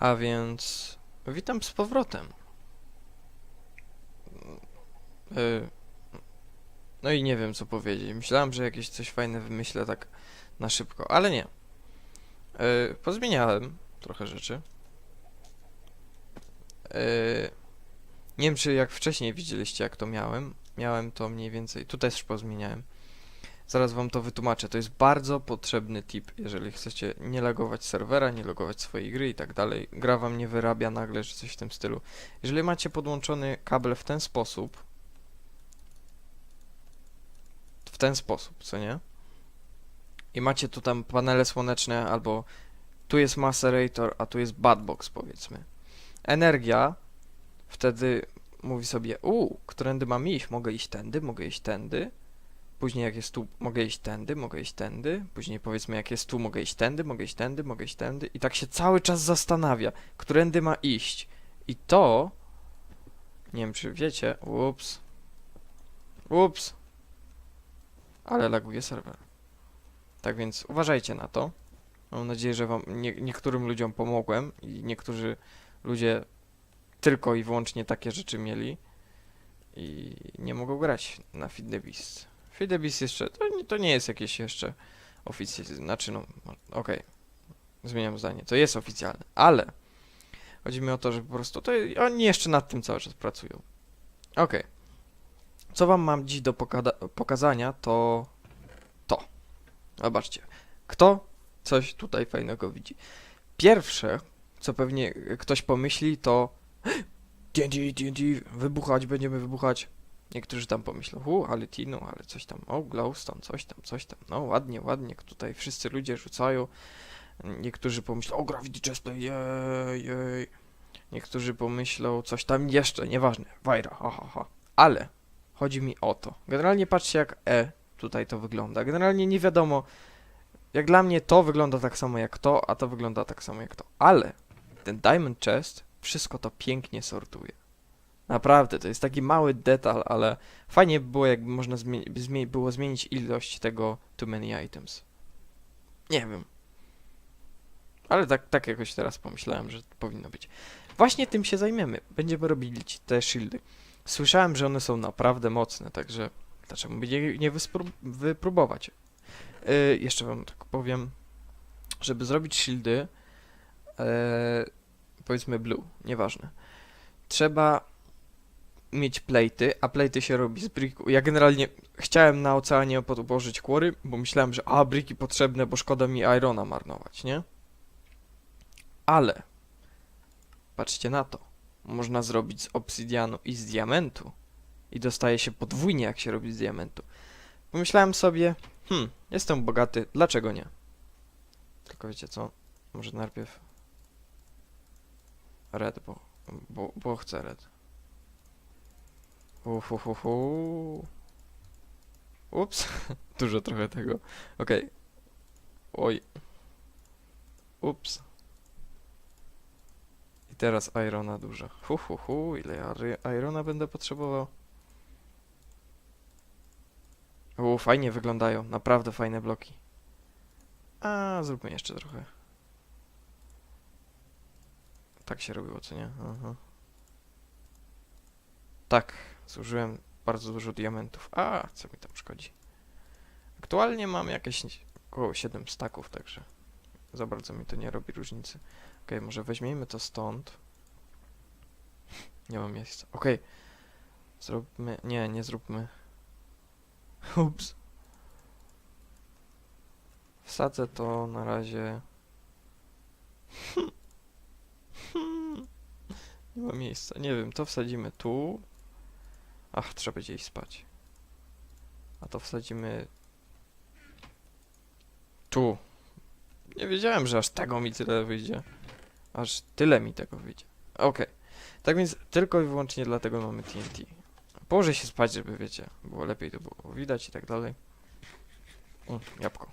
A więc witam z powrotem. Y, No i nie wiem co powiedzieć. Myślałem, że jakieś coś fajne wymyślę tak na szybko, ale nie. Y, Pozmieniałem trochę rzeczy. Y, Nie wiem, czy jak wcześniej widzieliście, jak to miałem. Miałem to mniej więcej. Tu też pozmieniałem. Zaraz wam to wytłumaczę. To jest bardzo potrzebny tip, jeżeli chcecie nie logować serwera, nie logować swojej gry i tak dalej. Gra wam nie wyrabia nagle, czy coś w tym stylu. Jeżeli macie podłączony kabel w ten sposób, w ten sposób, co nie? I macie tu tam panele słoneczne, albo tu jest macerator, a tu jest badbox, powiedzmy. Energia wtedy mówi sobie, u, którędy mam iść? Mogę iść tędy, mogę iść tędy. Później jak jest tu, mogę iść tędy, mogę iść tędy. Później powiedzmy jak jest tu, mogę iść tędy, mogę iść tędy, mogę iść tędy. I tak się cały czas zastanawia, którędy ma iść. I to, nie wiem czy wiecie, ups, ups, ale laguje serwer. Tak więc uważajcie na to. Mam nadzieję, że wam, nie, niektórym ludziom pomogłem i niektórzy ludzie tylko i wyłącznie takie rzeczy mieli i nie mogą grać na Feed the Beast. Beast jeszcze, to, nie- to nie jest jakieś jeszcze oficjalne, znaczy no, okej, zmieniam zdanie, to jest oficjalne, ale chodzi mi o to, że po prostu to oni jeszcze nad tym cały czas pracują. Okej. Co wam mam dziś do pokada- pokazania, to to. Zobaczcie. Kto coś tutaj fajnego widzi? Pierwsze, co pewnie ktoś pomyśli, to TNT, TNT, wybuchać, będziemy wybuchać. Niektórzy tam pomyślą, u, ale Tino, ale coś tam, o, glowstone, coś tam, coś tam, no ładnie, ładnie, tutaj wszyscy ludzie rzucają. Niektórzy pomyślą, o, gravity chestplate, jej, jej. Niektórzy pomyślą coś tam jeszcze, nieważne, wajra, ha, ha, ha. Ale chodzi mi o to. Generalnie patrzcie jak E tutaj to wygląda. Generalnie nie wiadomo, jak dla mnie to wygląda tak samo jak to, a to wygląda tak samo jak to. Ale ten Diamond Chest wszystko to pięknie sortuje. Naprawdę, to jest taki mały detal, ale fajnie by było, jakby można było zmienić ilość tego too many items. Nie wiem. Ale tak, tak jakoś teraz pomyślałem, że powinno być. Właśnie tym się zajmiemy. Będziemy robili te shieldy. Słyszałem, że one są naprawdę mocne, także dlaczego by nie, nie wypróbować? Yy, jeszcze wam tak powiem, żeby zrobić shieldy, yy, powiedzmy blue, nieważne. Trzeba mieć plejty, a plejty się robi z briku. Ja generalnie chciałem na oceanie podłożyć kłory, bo myślałem, że a, briki potrzebne, bo szkoda mi irona marnować, nie? Ale patrzcie na to. Można zrobić z obsydianu i z diamentu. I dostaje się podwójnie, jak się robi z diamentu. Pomyślałem sobie, hmm, jestem bogaty, dlaczego nie? Tylko wiecie co? Może najpierw red, bo, bo, bo chcę red. Uhuhuhu. Ups, dużo trochę tego. Okej. Oj. Ups. I teraz Irona dużo. Hu, hu, ile Irona będę potrzebował? U, fajnie wyglądają, naprawdę fajne bloki. A, zróbmy jeszcze trochę. Tak się robiło, co nie? Aha. Tak, zużyłem bardzo dużo diamentów. A, co mi tam szkodzi? Aktualnie mam jakieś około 7 staków, także za bardzo mi to nie robi różnicy. Okej, może weźmiemy to stąd. Nie mam miejsca. Okej. Zróbmy... Nie, nie zróbmy. Ups. Wsadzę to na razie... Nie ma miejsca. Nie wiem, to wsadzimy tu. Ach, trzeba będzie iść spać. A to wsadzimy... Tu. Nie wiedziałem, że aż tego mi tyle wyjdzie. Aż tyle mi tego wyjdzie. Okej. Tak więc tylko i wyłącznie dlatego mamy TNT. Położę się spać, żeby wiecie, było lepiej to było widać i tak dalej. O, jabłko.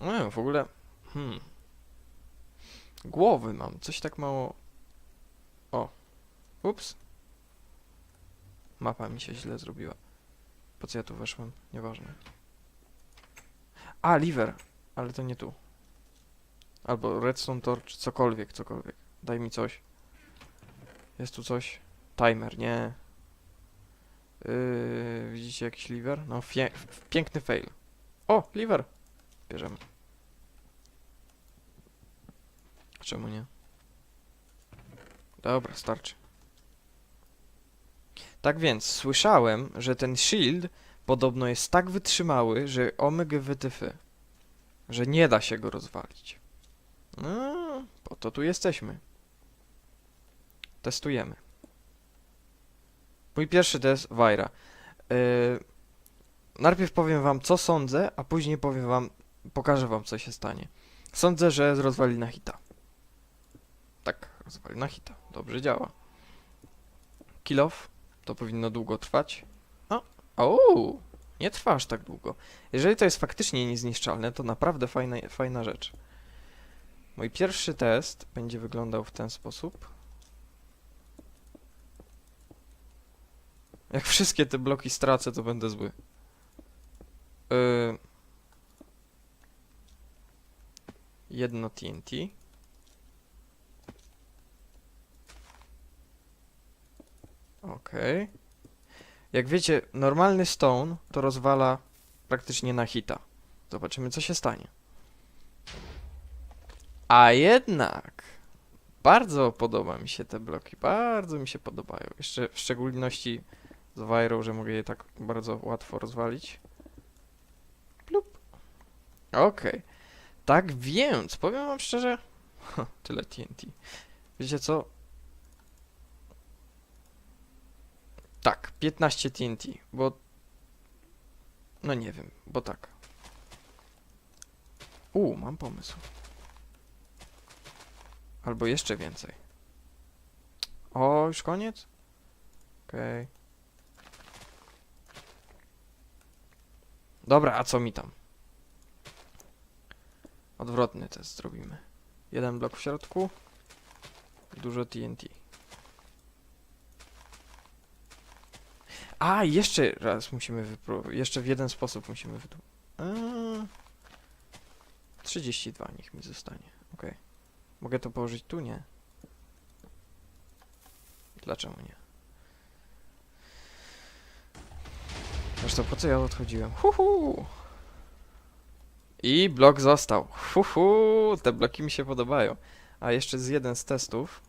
No, w ogóle... Hmm. Głowy mam, coś tak mało... Ups. Mapa mi się źle zrobiła. Po co ja tu weszłem? Nieważne. A, liver. Ale to nie tu. Albo redstone torch, cokolwiek, cokolwiek. Daj mi coś. Jest tu coś? Timer, nie. Yy, widzicie jakiś liver? No, piękny fail. O, liver! Bierzemy. Czemu nie? Dobra, starczy. Tak więc, słyszałem, że ten shield podobno jest tak wytrzymały, że omega wytyfy. Że nie da się go rozwalić. No, po to tu jesteśmy. Testujemy. Mój pierwszy test Wajra. Yy, najpierw powiem wam, co sądzę, a później powiem wam, pokażę wam, co się stanie. Sądzę, że rozwali na hita. Tak, rozwali na hita. Dobrze działa. Kill off. To powinno długo trwać. O, o, nie trwa aż tak długo. Jeżeli to jest faktycznie niezniszczalne, to naprawdę fajna, fajna rzecz. Mój pierwszy test będzie wyglądał w ten sposób. Jak wszystkie te bloki stracę, to będę zły. Yy... Jedno TNT. Okej. Jak wiecie, normalny stone to rozwala praktycznie na hita. Zobaczymy, co się stanie. A jednak bardzo podoba mi się te bloki, bardzo mi się podobają. Jeszcze w szczególności z Wajrą, że mogę je tak bardzo łatwo rozwalić. Plup. Okej. Tak więc, powiem wam szczerze, tyle TNT. Wiecie co? Tak, 15 TNT, bo... No nie wiem, bo tak. U, mam pomysł. Albo jeszcze więcej. O, już koniec? Okej. Dobra, a co mi tam? Odwrotny test zrobimy. Jeden blok w środku. Dużo TNT. A, jeszcze raz musimy wypróbować. Jeszcze w jeden sposób musimy wypróbować. 32 niech mi zostanie. Okej. Mogę to położyć tu? Nie. Dlaczego nie? Zresztą po co ja odchodziłem? Huhu! I blok został. Huhu! Te bloki mi się podobają. A jeszcze z jeden z testów.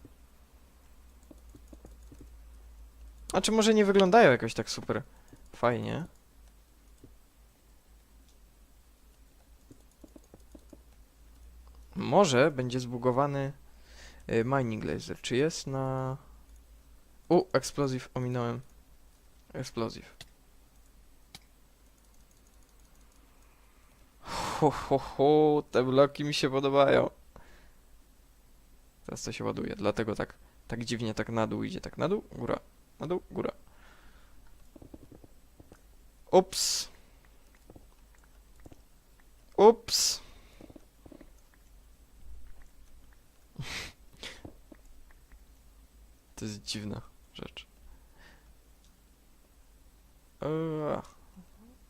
A czy może nie wyglądają jakoś tak super fajnie? Może będzie zbugowany y, mining laser. Czy jest na... U, explosive, ominąłem. Explosive. Ho, ho, ho, te bloki mi się podobają. Teraz to się ładuje, dlatego tak, tak dziwnie tak na dół idzie. Tak na dół, góra, na dół, góra. Ups. Ups. To jest dziwna rzecz.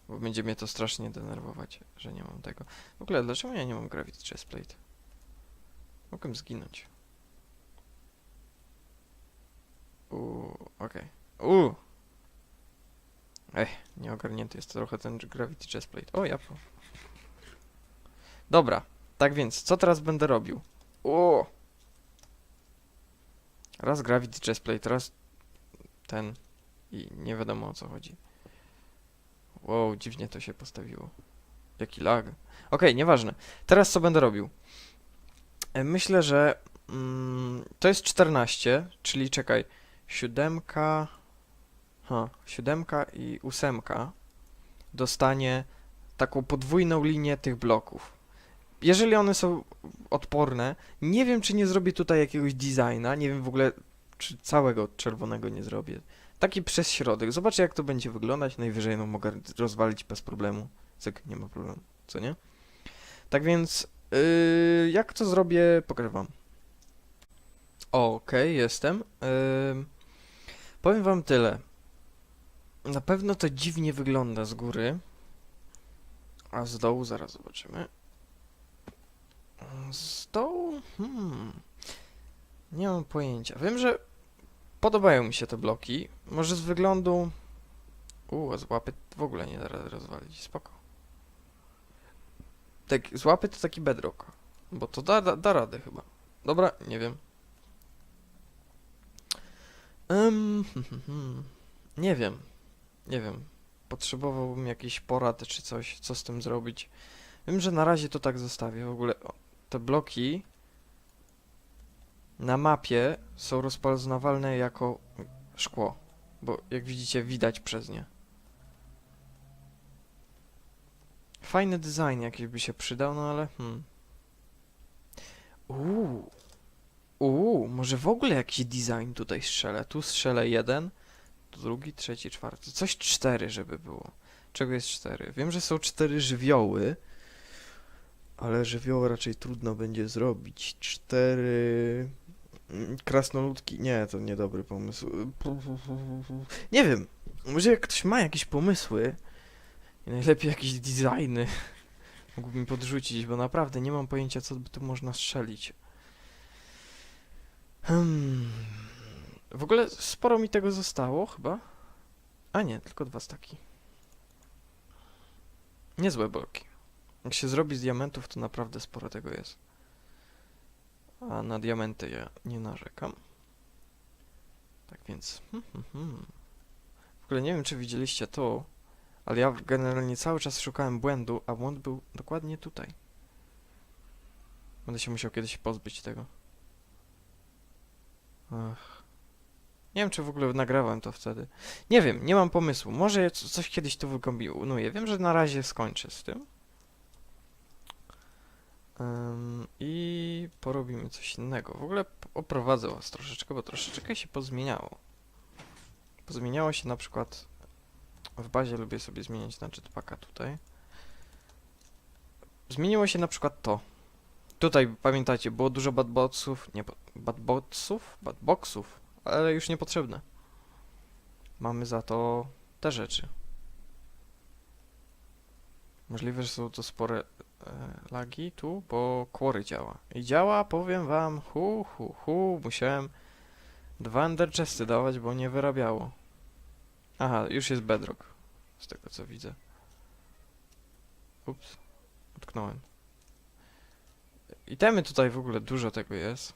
Bo będzie mnie to strasznie denerwować, że nie mam tego. W ogóle, dlaczego ja nie mam Gravity Chestplate? Mogłem zginąć. Uuu, okej. Uuu! Ech, nieogarnięty jest trochę ten Gravity Chestplate. O, ja. Dobra, tak więc, co teraz będę robił? O! Raz Gravity Chestplate, raz ten i nie wiadomo o co chodzi. Wow, dziwnie to się postawiło. Jaki lag. Okej, nieważne. Teraz co będę robił? E, Myślę, że mm, to jest 14, czyli czekaj, siódemka, ha, siódemka i ósemka dostanie taką podwójną linię tych bloków. Jeżeli one są odporne, nie wiem, czy nie zrobię tutaj jakiegoś designa, nie wiem w ogóle, czy całego czerwonego nie zrobię. Taki przez środek. Zobaczę, jak to będzie wyglądać. Najwyżej no, mogę rozwalić bez problemu. Cyk, nie ma problemu, co nie? Tak więc, yy, jak to zrobię, pokażę wam. Okej, jestem. Yy, powiem wam tyle. Na pewno to dziwnie wygląda z góry. A z dołu zaraz zobaczymy. Z dołu? Hmm. Nie mam pojęcia. Wiem, że podobają mi się te bloki. Może z wyglądu... U, a z łapy w ogóle nie da rady rozwalić. Spoko. Tak, z łapy to taki bedrock. Bo to da, da, da radę chyba. Dobra, nie wiem. Hmm. nie wiem. Nie wiem. Potrzebowałbym jakiejś porady czy coś, co z tym zrobić. Wiem, że na razie to tak zostawię. W ogóle te bloki na mapie są rozpoznawalne jako szkło. Bo jak widzicie, widać przez nie. Fajny design jakiś by się przydał, no ale hmm. Uuu. Uuu, może w ogóle jakiś design tutaj strzelę. Tu strzelę jeden, drugi, trzeci, czwarty. Coś cztery, żeby było. Czego jest cztery? Wiem, że są cztery żywioły, ale żywioły raczej trudno będzie zrobić. Cztery... mm, Krasnoludki... Nie, to niedobry pomysł. Nie wiem. Może jak ktoś ma jakieś pomysły i najlepiej jakieś designy mógłbym podrzucić, bo naprawdę nie mam pojęcia, co by tu można strzelić. Hmm. W ogóle sporo mi tego zostało, chyba. A nie, tylko dwa staki. Niezłe bloki. Jak się zrobi z diamentów, to naprawdę sporo tego jest. A na diamenty ja nie narzekam. Tak więc... Hmm, hmm, hmm. W ogóle nie wiem, czy widzieliście to, ale ja generalnie cały czas szukałem błędu, a błąd był dokładnie tutaj. Będę się musiał kiedyś pozbyć tego. Ach. Nie wiem, czy w ogóle nagrałem to wtedy. Nie wiem, nie mam pomysłu. Może coś kiedyś tu wykombinuję. Wiem, że na razie skończę z tym. Ym, I porobimy coś innego. W ogóle oprowadzę was troszeczkę, bo troszeczkę się pozmieniało. Pozmieniało się na przykład... W bazie lubię sobie zmieniać na jetpacka tutaj. Zmieniło się na przykład to. Tutaj, pamiętacie, było dużo badbotsów, nie, ba- badbotsów? Badboxów, ale już niepotrzebne. Mamy za to te rzeczy. Możliwe, że są to spore e, lagi tu, bo Quarry działa. I działa, powiem wam, hu, hu, hu, musiałem dwa Ender Chesty dawać, bo nie wyrabiało. Aha, już jest Bedrock, z tego co widzę. Ups, utknąłem. Itemy tutaj w ogóle dużo tego jest.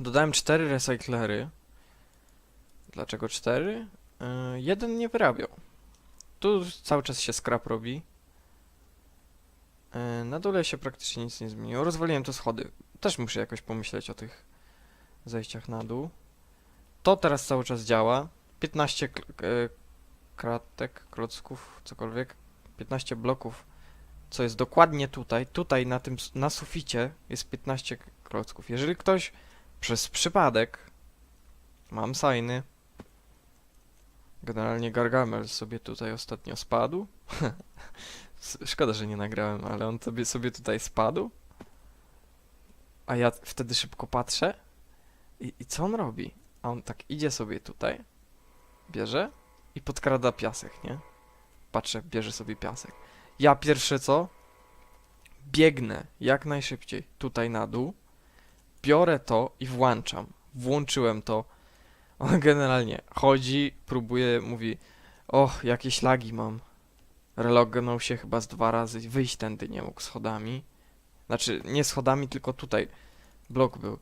Dodałem cztery recyklery. Dlaczego cztery? Yy, jeden nie wyrabiał. Tu cały czas się scrap robi. Yy, na dole się praktycznie nic nie zmieniło. Rozwaliłem te schody. Też muszę jakoś pomyśleć o tych zejściach na dół. To teraz cały czas działa. 15 k- e, kratek, klocków, cokolwiek. 15 bloków, co jest dokładnie tutaj. Tutaj na tym, na suficie jest 15 k- klocków. Jeżeli ktoś przez przypadek mam sajny. Generalnie Gargamel sobie tutaj ostatnio spadł. Szkoda, że nie nagrałem, ale on sobie, sobie tutaj spadł. A ja wtedy szybko patrzę. I, I co on robi? A on tak idzie sobie tutaj, bierze i podkrada piasek, nie? Patrzę, bierze sobie piasek. Ja pierwsze co? Biegnę jak najszybciej tutaj na dół, biorę to i włączam. Włączyłem to. On generalnie chodzi, próbuje, mówi Och, jakieś lagi mam. Relognął się chyba z dwa razy, wyjść tędy nie mógł schodami. Znaczy, nie schodami, tylko tutaj blok był.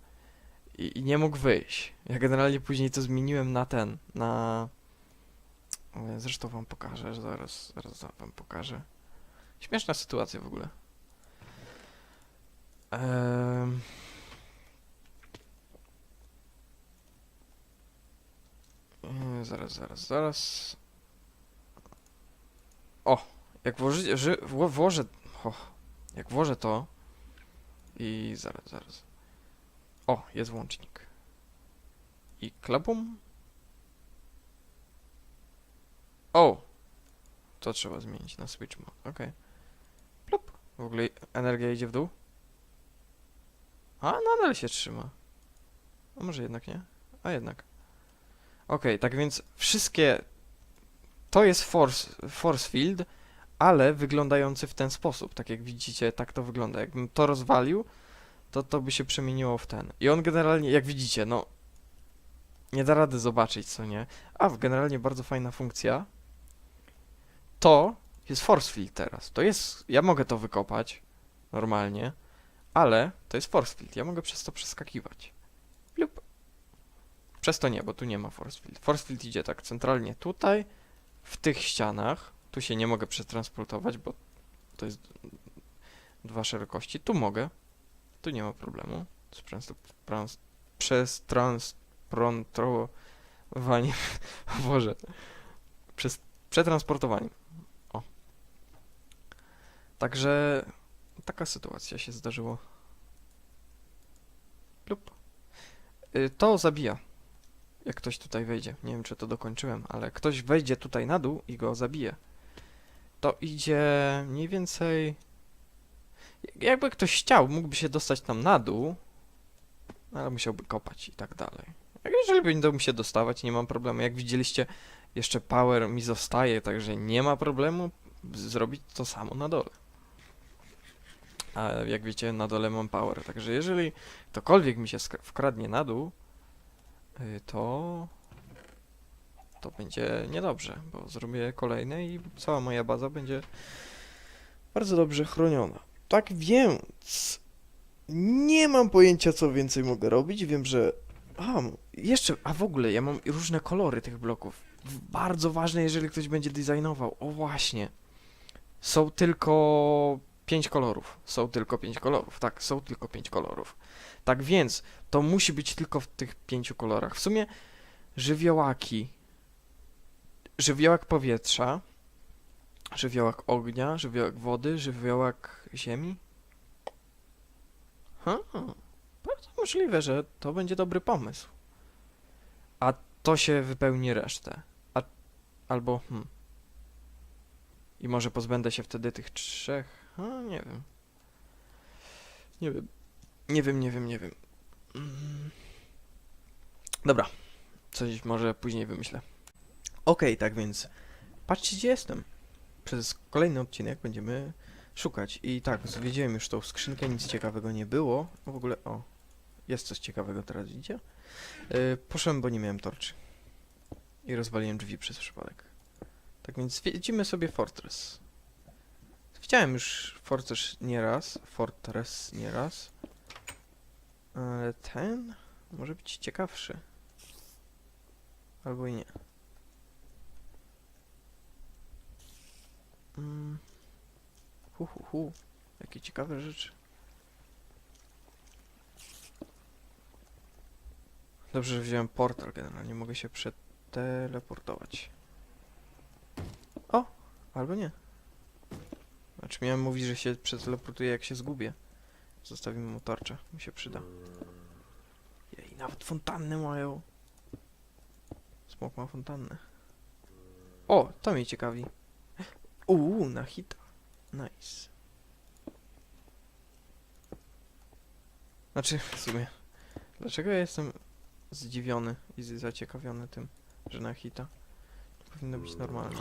I, I nie mógł wyjść. Ja generalnie później to zmieniłem na ten, na... Zresztą wam pokażę, zaraz, zaraz wam pokażę. Śmieszna sytuacja w ogóle. Ehm... Zaraz, zaraz, zaraz. O! Jak włoży, że, wło, włożę... O, jak włożę to... I zaraz, zaraz. O, jest włącznik. I klapum. O! To trzeba zmienić na switch mode, okej. Plup. W ogóle energia idzie w dół? A, nadal się trzyma. A może jednak nie? A jednak. Okej, tak więc wszystkie... To jest force, force field, ale wyglądający w ten sposób. Tak jak widzicie, tak to wygląda. Jakbym to rozwalił, to to by się przemieniło w ten. I on generalnie, jak widzicie, no nie da rady zobaczyć, co nie. A, generalnie bardzo fajna funkcja. To jest force field teraz. To jest, ja mogę to wykopać normalnie, ale to jest force field. Ja mogę przez to przeskakiwać. Lup. Przez to nie, bo tu nie ma force field. Force field idzie tak centralnie tutaj, w tych ścianach. Tu się nie mogę przetransportować, bo to jest dwa szerokości. Tu mogę. Tu nie ma problemu. Przez, trans, przez transportowanie. Boże. Przez przetransportowanie. Także taka sytuacja się zdarzyła. Lub. Y, To zabija. Jak ktoś tutaj wejdzie. Nie wiem, czy to dokończyłem, ale ktoś wejdzie tutaj na dół i go zabije. To idzie mniej więcej. Jakby ktoś chciał, mógłby się dostać tam na dół, ale musiałby kopać i tak dalej. Jeżeli będą mi się dostawać, nie mam problemu. Jak widzieliście, jeszcze power mi zostaje, także nie ma problemu zrobić to samo na dole. A jak wiecie, na dole mam power, także jeżeli ktokolwiek mi się wkradnie na dół, y, to to będzie niedobrze, bo zrobię kolejne i cała moja baza będzie bardzo dobrze chroniona. Tak więc nie mam pojęcia, co więcej mogę robić. Wiem, że. A, jeszcze, a w ogóle ja mam różne kolory tych bloków. Bardzo ważne, jeżeli ktoś będzie designował. O, właśnie. Są tylko pięć kolorów. Są tylko pięć kolorów. Tak, są tylko pięć kolorów. Tak więc to musi być tylko w tych pięciu kolorach. W sumie żywiołaki. Żywiołak powietrza. Żywiołak ognia, żywiołak wody, żywiołak ziemi. Ha, bardzo możliwe, że to będzie dobry pomysł. A to się wypełni resztę. A, albo, hmm. I może pozbędę się wtedy tych trzech. A, nie wiem. Nie wiem. Nie wiem, nie wiem, nie wiem. Mm. Dobra. Coś może później wymyślę. Okej, tak więc patrzcie gdzie jestem. Przez kolejny odcinek będziemy szukać. I tak, zwiedziłem już tą skrzynkę, nic ciekawego nie było. No w ogóle, o, jest coś ciekawego teraz, widzicie? Yy, poszedłem, bo nie miałem torczy. I rozwaliłem drzwi przez przypadek. Tak więc zwiedzimy sobie Fortress. Widziałem już Fortress nieraz, Fortress nieraz. Ale ten może być ciekawszy. Albo i nie. Mm. Hu, hu, hu. Jakie ciekawe rzeczy. Dobrze, że wziąłem portal generalnie. Mogę się przeteleportować. O! Albo nie. Znaczy miałem mówić, że się przeteleportuję jak się zgubię. Zostawimy mu tarczę. Mi się przyda. Jej, nawet fontanny mają. Smok ma fontannę. O, to mnie ciekawi. Uuu, na hita. Nice. Znaczy, w sumie, dlaczego ja jestem zdziwiony i zaciekawiony tym, że na hita? To powinno być normalne.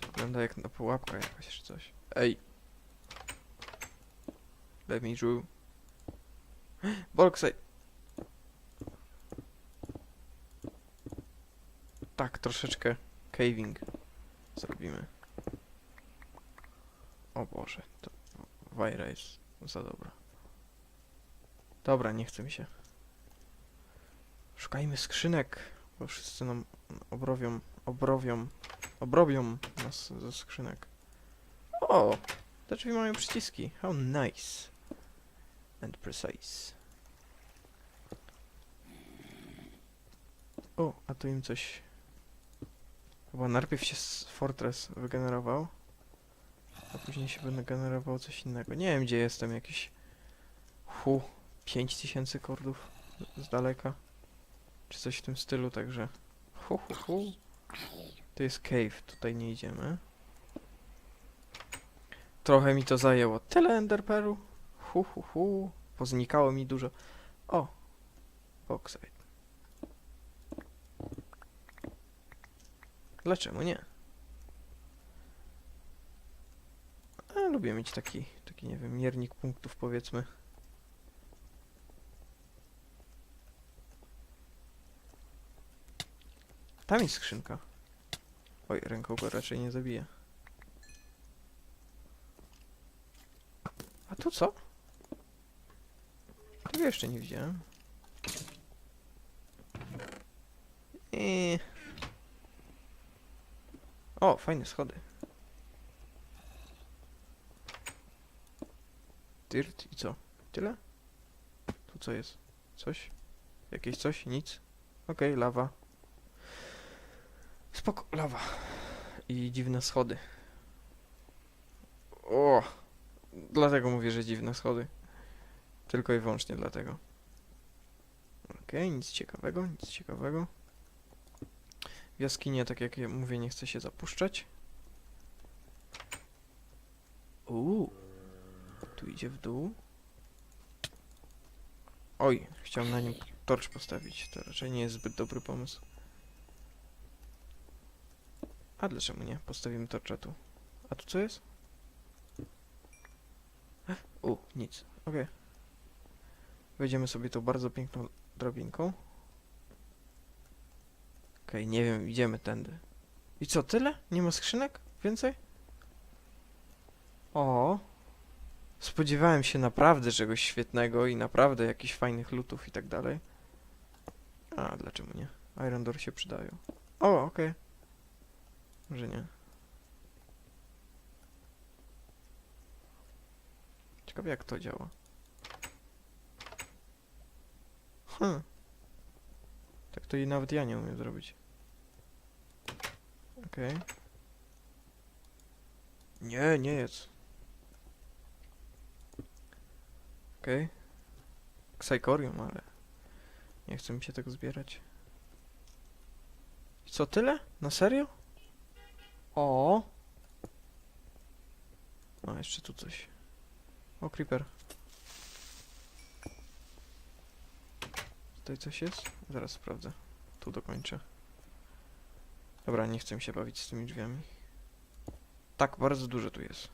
To wygląda jak na pułapka jakaś czy coś. Ej! Let me through. Bolkside! Tak, troszeczkę caving zrobimy. O Boże, to Wajra jest za dobra. Dobra, nie chce mi się. Szukajmy skrzynek, bo wszyscy nam obrowią, obrowią, obrobią nas ze skrzynek. O! Te drzwi mają przyciski. How nice. And precise. O, a tu im coś Chyba najpierw się Fortress wygenerował, a później się wygenerowało coś innego. Nie wiem gdzie jestem, jakiś... Hu, 5000 kordów z daleka. Czy coś w tym stylu, także... Hu, hu, hu. To jest cave, tutaj nie idziemy. Trochę mi to zajęło. Tyle enderperu. Hu, hu, hu. Poznikało mi dużo. O! Bauxite. Dlaczego nie? A, lubię mieć taki, taki, nie wiem, miernik punktów, powiedzmy. Tam jest skrzynka. Oj, ręką go raczej nie zabije. A tu co? Tego jeszcze nie widziałem. I... O, fajne schody. Dirt i co? Tyle? Tu co jest? Coś? Jakieś coś? Nic? Okej, lawa. Spoko, lawa. I dziwne schody. O! Dlatego mówię, że dziwne schody. Tylko i wyłącznie dlatego. Okej, nic ciekawego, nic ciekawego. W jaskinie, tak jak ja mówię, nie chcę się zapuszczać. Uuu. Tu idzie w dół. Oj, chciałem na nim torcz postawić. To raczej nie jest zbyt dobry pomysł. A dlaczego nie? Postawimy torcza tu. A tu co jest? U, nic. Okej. Wejdziemy sobie tą bardzo piękną drabinką. Okej, nie wiem, idziemy tędy. I co, tyle? Nie ma skrzynek? Więcej? O! Spodziewałem się naprawdę czegoś świetnego i naprawdę jakichś fajnych lutów i tak dalej. A, dlaczego nie? Iron Door się przydają. O, okej. Może nie. Ciekawe jak to działa. Hm. Tak to i nawet ja nie umiem zrobić. Okej. Nie, nie jest. Okej. Ksajkorium, ale... Nie chce mi się tego zbierać. Co, tyle? Na serio? O. O, jeszcze tu coś. O, creeper. Tutaj coś jest? Zaraz sprawdzę. Tu dokończę. Dobra, nie chcę mi się bawić z tymi drzwiami. Tak, bardzo dużo tu jest.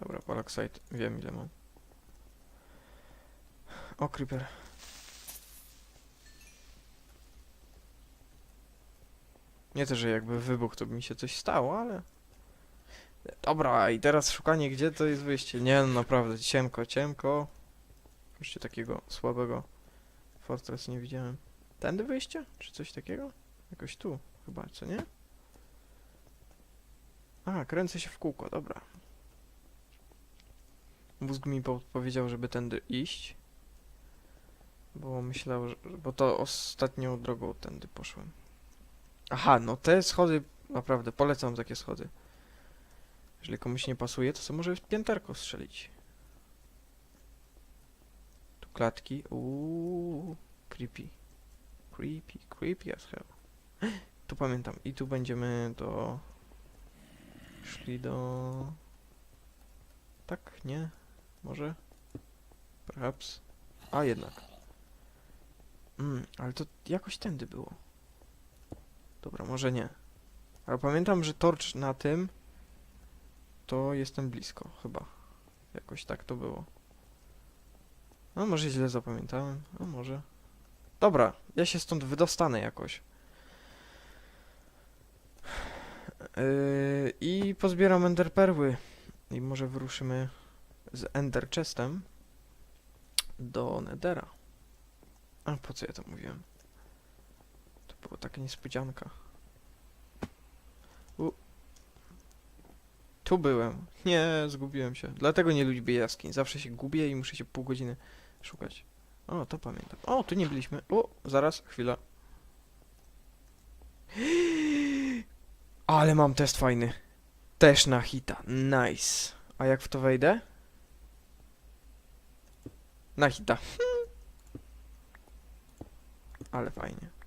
Dobra, Palaxite. Wiem ile mam. O, creeper. Nie to, że jakby wybuch, to by mi się coś stało, ale... Dobra, i teraz szukanie, gdzie to jest wyjście. Nie, no naprawdę, ciemko, ciemko. Jeszcze takiego słabego Fortress nie widziałem. Tędy wyjście? Czy coś takiego? Jakoś tu, chyba, co nie? A, kręcę się w kółko, dobra. Mózg mi powiedział, żeby tędy iść. Bo myślał, że... Bo to ostatnią drogą tędy poszłem. Aha, no te schody, naprawdę, polecam takie schody. Jeżeli komuś nie pasuje, to sobie może pięterko strzelić. Tu klatki, uuu, creepy. Creepy, creepy as hell. Tu pamiętam, i tu będziemy do... Szli do... Tak, nie? Może? Perhaps? A, jednak. Mm, ale to jakoś tędy było. Dobra, może nie. Ale pamiętam, że torcz na tym to jestem blisko, chyba. Jakoś tak to było. No, może źle zapamiętałem, a może. Dobra, ja się stąd wydostanę jakoś. Yy, I pozbieram ender perły. I może wyruszymy z ender chestem do Nedera. A po co ja to mówiłem? Była taka niespodzianka. U. Tu byłem. Nie, zgubiłem się. Dlatego nie lubię jaskiń. Zawsze się gubię i muszę się pół godziny szukać. O, to pamiętam. O, tu nie byliśmy. O, zaraz, chwila. Ale mam test fajny. Też na hita. Nice. A jak w to wejdę? Na hita. Ale fajnie.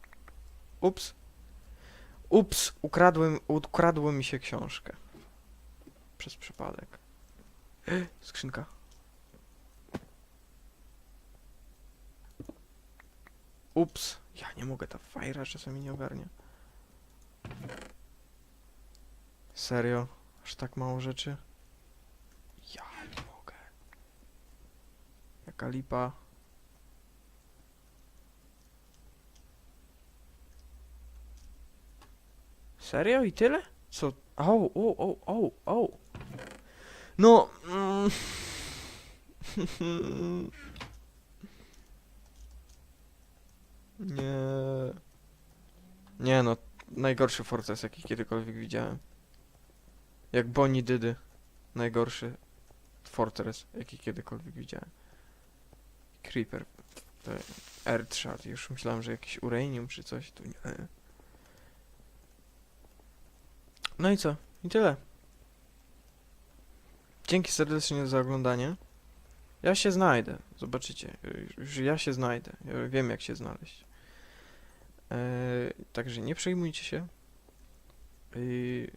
Ups. Ups, ukradłem, ukradło mi się książkę. Przez przypadek. Skrzynka. Ups. Ja nie mogę, ta fajra czasami nie ogarnia. Serio? Aż tak mało rzeczy? Ja nie mogę. Jaka lipa. Serio i tyle? Co? O, o, o, o, o. No. Mm. Nie. Nie no, najgorszy Fortress jaki kiedykolwiek widziałem. Jak Bonnie Dydy. Najgorszy Fortress jaki kiedykolwiek widziałem. Creeper. To Earth Shard. Już myślałem, że jakiś uranium czy coś. Tu nie. No i co? I tyle. Dzięki serdecznie za oglądanie. Ja się znajdę. Zobaczycie. Już ja się znajdę. Ja wiem jak się znaleźć. Eee, także nie przejmujcie się. Eee,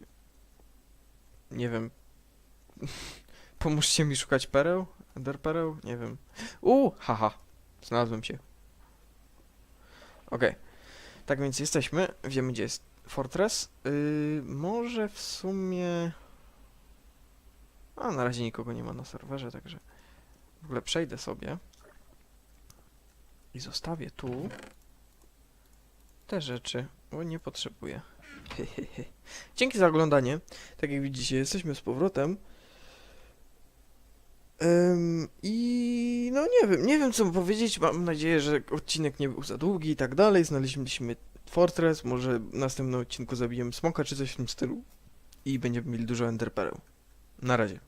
nie wiem. Pomóżcie mi szukać pereł? Ender pereł? Nie wiem. U, haha. Znalazłem się. Okej. Tak więc jesteśmy. Wiemy gdzie jest Fortress. Yy, może w sumie... A na razie nikogo nie ma na serwerze, także w ogóle przejdę sobie i zostawię tu te rzeczy, bo nie potrzebuję. Dzięki za oglądanie. Tak jak widzicie, jesteśmy z powrotem. Ym, I no nie wiem, nie wiem co powiedzieć. Mam nadzieję, że odcinek nie był za długi i tak dalej. Znaleźliśmy Fortress, może w następnym odcinku zabijemy smoka czy coś w tym stylu. I będziemy mieli dużo enderpereł. Na razie.